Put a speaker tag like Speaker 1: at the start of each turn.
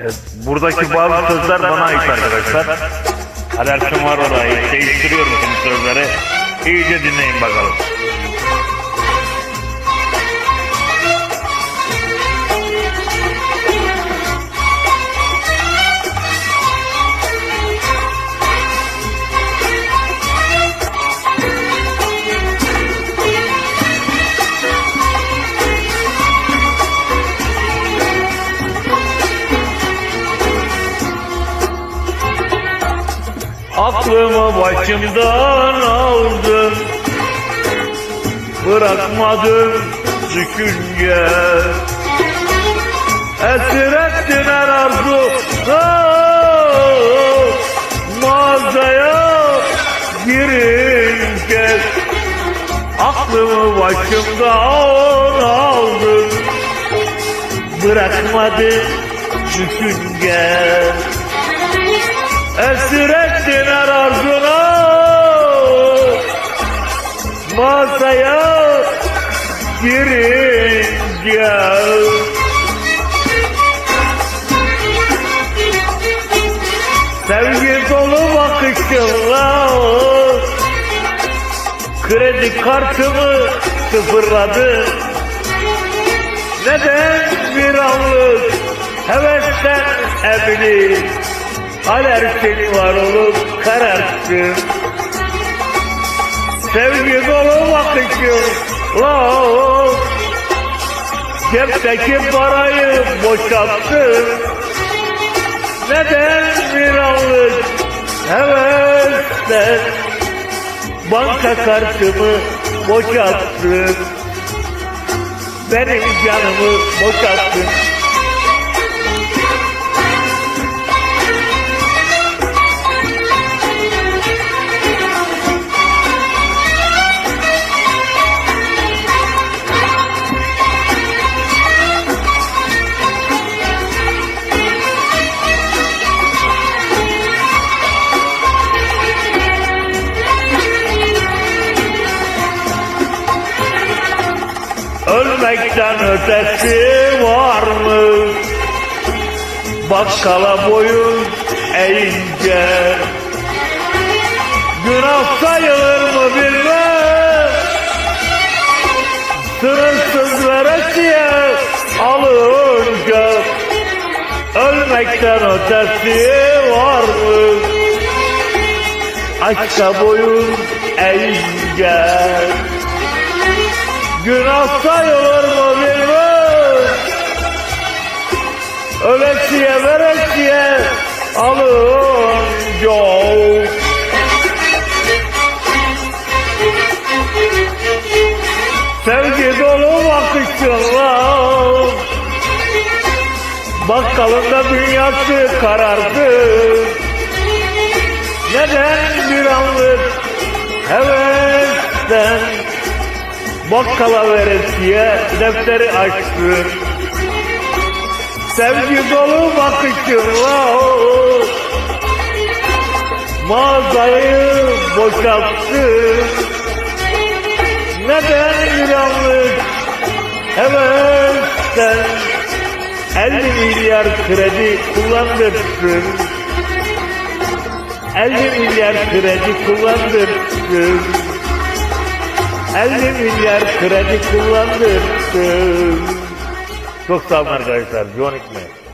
Speaker 1: Evet, buradaki bazı sözler bana ait arkadaşlar. Alerjim var orayı. Değiştiriyorum şimdi sözleri. İyice dinleyin bakalım. Aklımı başımdan aldın. Bırakmadın düşünce. Esir ettin her arzu. Ah, Mağazaya girince. Aklımı başımdan aldın. Bırakmadın düşünce Esir ettin her arzuna Masaya girince Sevgi dolu bakışınla Kredi kartımı sıfırladın Neden bir anlık hevesten emin Alerjin var olup kararttın Sevgi dolu bakışınla Cepteki parayı boşalttın Neden bir anlık hevesten Banka kartımı boşalttın Benim canımı boşalttın Ölmekten ötesi var mı? Bakkala boyun eğince Günah sayılır mı bilmem Sınırsız veresiye alınca Ölmekten ötesi var mı? Aşka boyun eğince Günah sayılır mı bilmem Ölesiye veresiye alınca Sevgi dolu bakışınla Bakkalında dünyası karardı. Neden bir anlık Bakkala veresiye defteri açtın Sevgi dolu bakışınla Mağazayı boşalttın Neden bir anlık hevesten 50 milyar kredi kullandırdın 50 milyar kredi kullandırdın 50 milyar kredi kullandırdın. Çok sağ olun arkadaşlar. John Hikmet.